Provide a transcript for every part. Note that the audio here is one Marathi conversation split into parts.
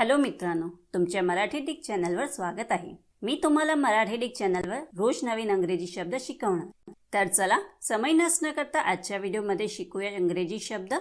हॅलो मित्रांनो तुमच्या मराठी डिक चॅनलवर स्वागत आहे. मी तुम्हाला मराठी डिक चॅनलवर रोज नवीन इंग्रजी शब्द शिकवणार. तर चला समय नसणं करता आजच्या व्हिडिओमध्ये शिकूया इंग्रजी शब्द.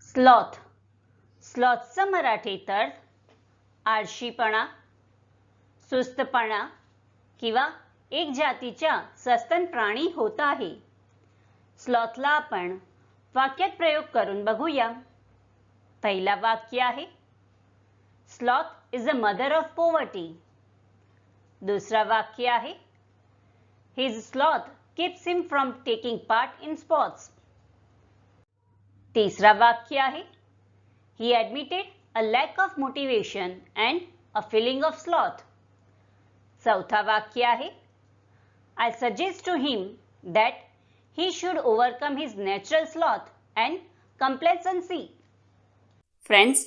स्लॉथ. स्लॉथचं मराठी तर आळशीपणा सुस्तपणा किंवा एक जातीच्या सस्तन प्राणी होत आहे. स्लॉथला आपण वाक्यात प्रयोग करून बघूया. पहिला वाक्य आहे sloth is a mother of poverty दुसरा वाक्य आहे his sloth keeps him from taking part in sports तिसरा वाक्य आहे he admitted a lack of motivation and a feeling of sloth चौथा वाक्य आहे I suggest to him that he should overcome his natural sloth and complacency friends